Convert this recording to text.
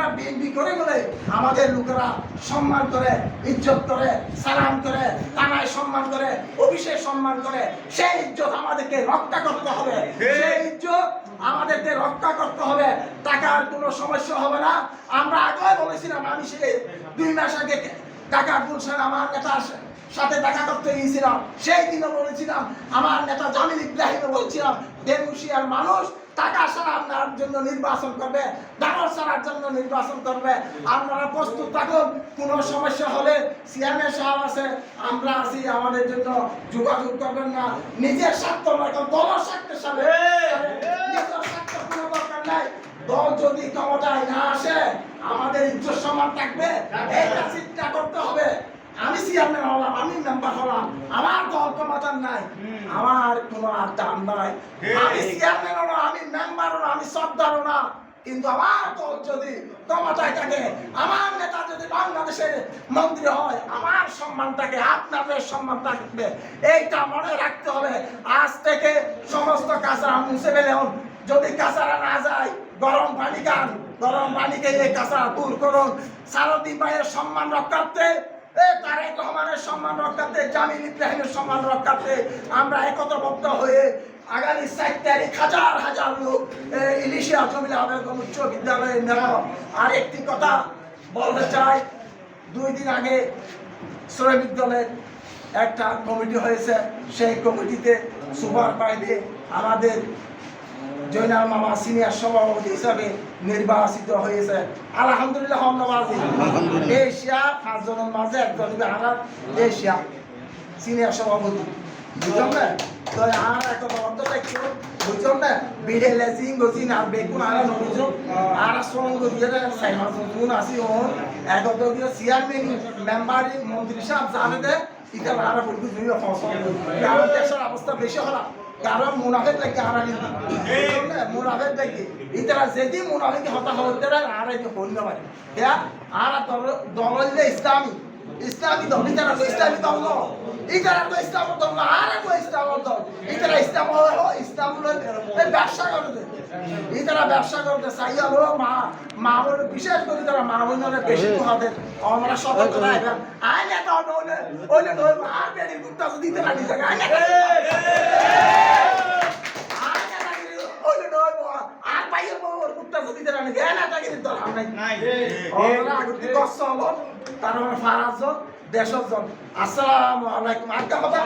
আমরা বিএনপি করে বলে আমাদের লোকেরা সম্মান করে, ইজ্জত করে, সালাম করে, থানায় সম্মান করে, অফিসে সম্মান করে, সেই ইজ্জত আমাদেরকে রক্ষা করতে হবে। সেই ইজ্জত আমাদেরকে রক্ষা করতে হবে। টাকার কোনো সমস্যা হবে না। আমরা আগে বলেছিলাম, আমি সেই দুই মাস আগে টাকা গুলশান আমার নেতা সাথে দেখা করতে গিয়েছিলাম। সেই দিনও বলেছিলাম, আমার নেতা জামিল ইব্রাহিমও বলছিলাম দেবুশিয়ার মানুষ টাকা সারার জন্য নির্বাচন করবে ডাবল সারার জন্য নির্বাচন করবে। আপনারা প্রস্তুত থাকুন কোনো সমস্যা হলে সিএমএ সাহেব আছে আমরা আছি আমাদের জন্য যোগাযোগ করবেন না। নিজের স্বার্থ কারণ দলের স্বার্থের সাথে নিজের স্বার্থ কোনো দরকার নাই। দল যদি ক্ষমতায় না আসে আমাদের ইজ্জত সম্মান থাকবে। এইটা চিন্তা করতে হবে আমি চেয়ারম্যান হলাম আমি মেম্বার হলাম। আমার ক্ষমতার নাই। আমার কোনো আর দাম নাই। আমি আমি আমি না। কিন্তু আমার যদি ক্ষমতায় থাকে আমার নেতা যদি বাংলাদেশের মন্ত্রী হয় আমার সম্মান থাকে আপনাদের সম্মান থাকবে। এইটা মনে রাখতে হবে। আজ থেকে সমস্ত কাঁচারা মুছে ফেলে হন যদি কাঁচারা না যায় গরম পানি খান। গরম পানি খেয়ে কাঁচা দূর করুন। সারদী ভাইয়ের সম্মান রক্ষার্থে তারেক রহমানের সম্মান রক্ষার্থে জামিল ইব্রাহিমের সম্মান রক্ষার্থে আমরা একত্রবদ্ধ হয়ে আগামী সাত তারিখ হাজার হাজার লোক ইলিশিয়া জমিলা আবেদন উচ্চ বিদ্যালয়ে নেব আর একটি কথা বলতে চাই। দুই দিন আগে শ্রমিক দলের একটা কমিটি হয়েছে, সেই কমিটিতে সুপার পাইডে আমাদের জৈনাল মামা সিনিয়র সভাপতি হিসাবে নির্বাচিত হয়েছে। আলহামদুলিল্লাহ এশিয়া পাঁচজনের মাঝে একজন আর এশিয়া সিনিয়র সভাপতি। বুঝলাম না তো আর বন্ধ দেখছ? বুঝলাম না বিড়ে লেসিং গছি না বেকুন আর আর সঙ্গ সাইমা সুন আসি ওন একত চেয়ারম্যান মেম্বার মন্ত্রী সাহেব জানে দে ইটা আর বলব ফসল। দেশের অবস্থা বেশি হলা কারণ মুনাফেক লাগে আর আনি মুনাফেক লাগে ইতারা যেদি মুনাফেক হতা হতে আর এই হইল পারে হ্যাঁ আর দল যে ইসলামী। ইসলামী দল ইতারা তো ইসলামী দল ইতারা তো ইসলাম দল আর তো ইসলাম দল। ইতারা ইসলাম ইসলাম ব্যবসা করতে। ইতারা ব্যবসা করতে চাই হলো মা মা বলে বিশেষ করে তারা মা বোনের বেশি হাতে। আমরা সতর্ক রাখবেন আয় নেতা হলে ওইলে নয় আর বেড়ি গুপ্তা যদি দিতে না দিতে দিতে না দিতে নেতাগিরি দল নাই। আগুতি কষ্ট হলো। তার ফারাজ দেশজন আসসালামু আলাইকুম। আজ্ঞা কথা?